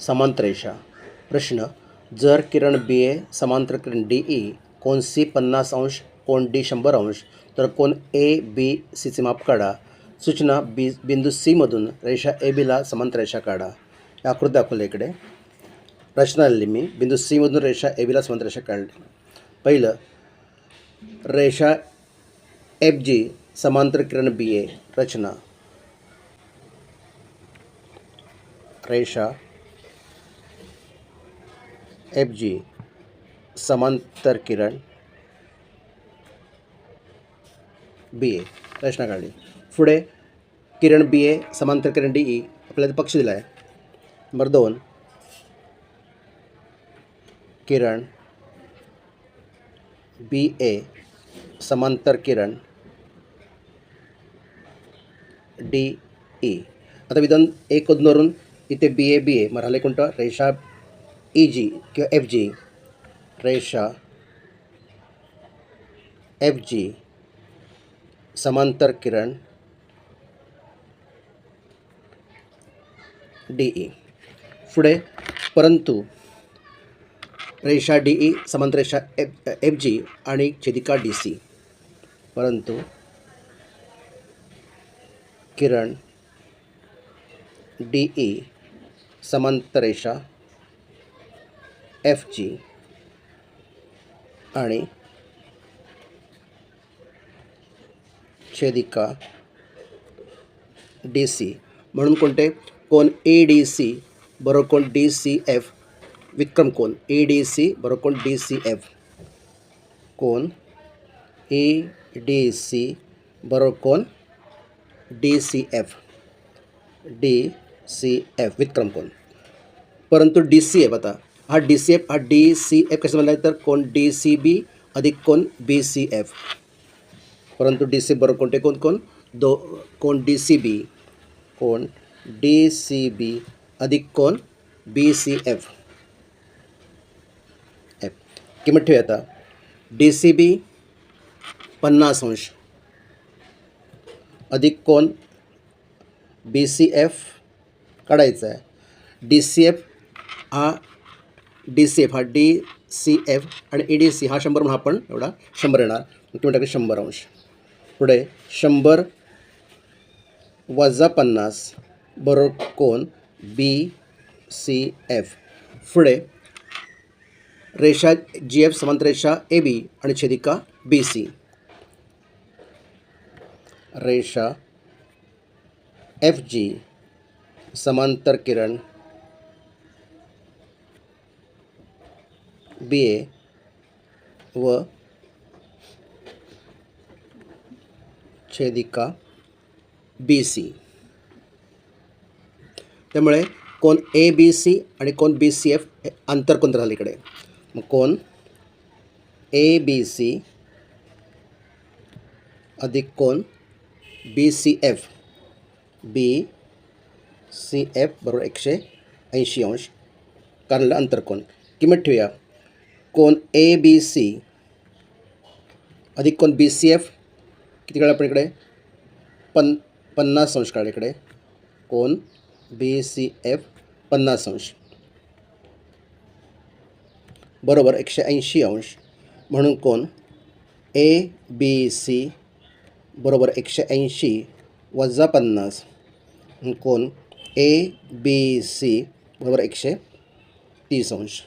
समांतर रेषा प्रश्न जर किरण बी ए समांतर किरण डी ई कोण सी पन्नास अंश कोण डी शंभर अंश तर कोण ए बी सीचे माप काढा. सूचना बी बिंदू सीमधून रेषा ए बीला समांतर रेषा काढा. या आकृती दाखवल्या इकडे. रचना आलेली मी बिंदू सीमधून रेषा ए बीला समांतर रेषा काढली. पहिलं रेषा एफ जी समांतर किरण बी ए रचना. रेषा एफ जी समांतर किरण बी ए रचना काढली पुढे किरण बी ए समांतर किरण डी ई आपल्याला पक्ष दिला आहे. नंबर दोन किरण बी ए समांतर किरण डी ई आता विधान एक उदनवरून इथे बी ए बी ए मराले कोणतं रेषा ई जी किंवा एफ जी रेषा. एफ जी समांतर किरण. डी ई पुढे परंतु रेषा डी ई समांतर रेषा एफ एफ जी आणि छेदिका डी सी परंतु किरण डी ई समांतर रेषा एफ जी आणि छेदिका डी सी म्हणून कोणते? कोण? ए डी सी बरोबर कोण? डी सी एफ विक्रम कोण? ए डी सी बरोबर कोण? डी सी एफ कोण? ए डी सी बरोबर कोण? D C F D C F विक्रम कोण? परंतु डी सी एफ आता. हा डी सी एफ हा डी सी एफ कसं म्हणलं तर कोण? डी सी बी अधिक कोण? बी सी एफ परंतु डी सी बरोबर कोणते? कोण? कोण? दो कोण? डी सी बी कोण? डी सी बी अधिक कोण? बी सी एफ एफ किंमत ठेवूया आता. डी सी बी पन्नास अंश. अधिक कोण? बी सी एफ काढायचा आहे. डी सी एफ हा डी सी एफ हा डी सी एफ आणि ई डी सी हा शंभर म्हणून आपण एवढा शंभर येणार. तुम्ही टाकले शंभर अंश. पुढे शंभर वजा पन्नास बरोबर कोण? बी सी एफ पुढे रेषा जी एफ समांत रेषा ए बी आणि छेदिका बी सी रेषा एफ जी समांतर किरण बी ए व छेदिका बी सी. त्यामुळे कोण ए बी सी आणि कोण बी सी एफ हे आंतरकोण झाले इकडे? मग कोण ए बी सी अधिक कोण B C F B C F बरोबर एकशे ऐंशी अंश. कारण अंतरकोण किंमत ठेवूया. कोण ए बी सी अधिक कोण बी सी एफ़ किती काढा आपण इकडे? पन, पन्नास इकडे. कोण बी सी एफ़ पन्नास अंश. बरोबर एकशे ऐंशी अंश. म्हणून कोण ए बी सी बरोबर एकशे ऐंशी वजा पन्नास. कोण ए बी सी बरोबर एकशे तीस अंश.